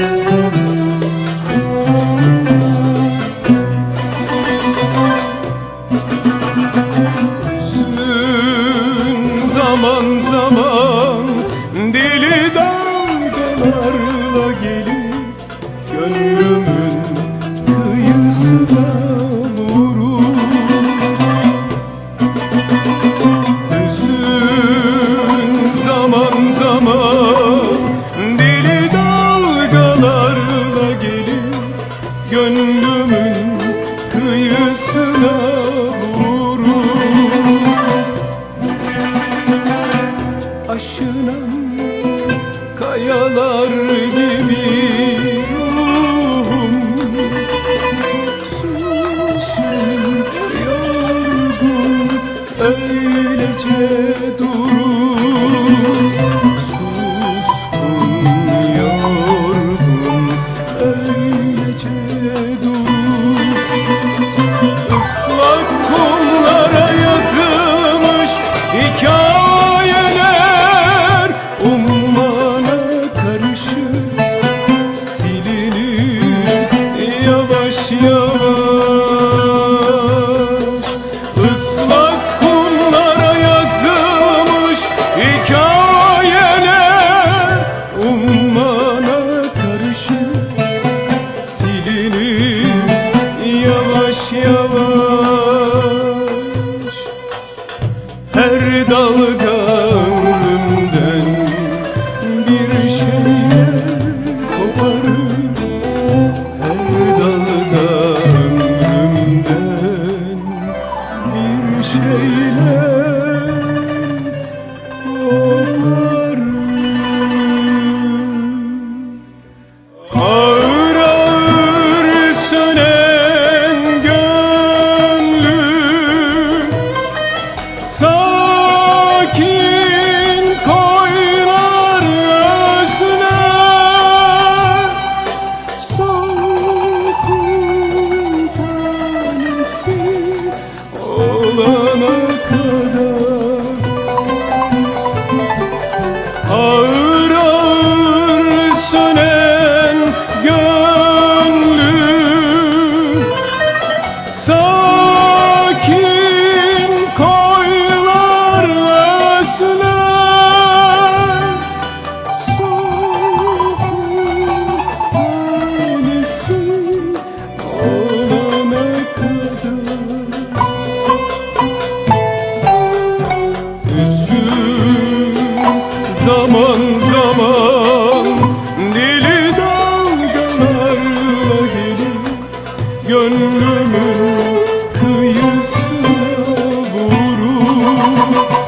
Hüznün zaman zaman deli dalgalarla gelir Gönlümün kıyısına vurur. Hüzün zaman zaman deli dalgalarla gelir Gönlümün durur Suskun yorgun öylece durur Islak kumlara yazılmış hikayeler Ummana karışır silinir yavaş yavaş dalga yüzüm Zaman zaman dili dalgalarla gelir. Gönlümün kıyısına vurur.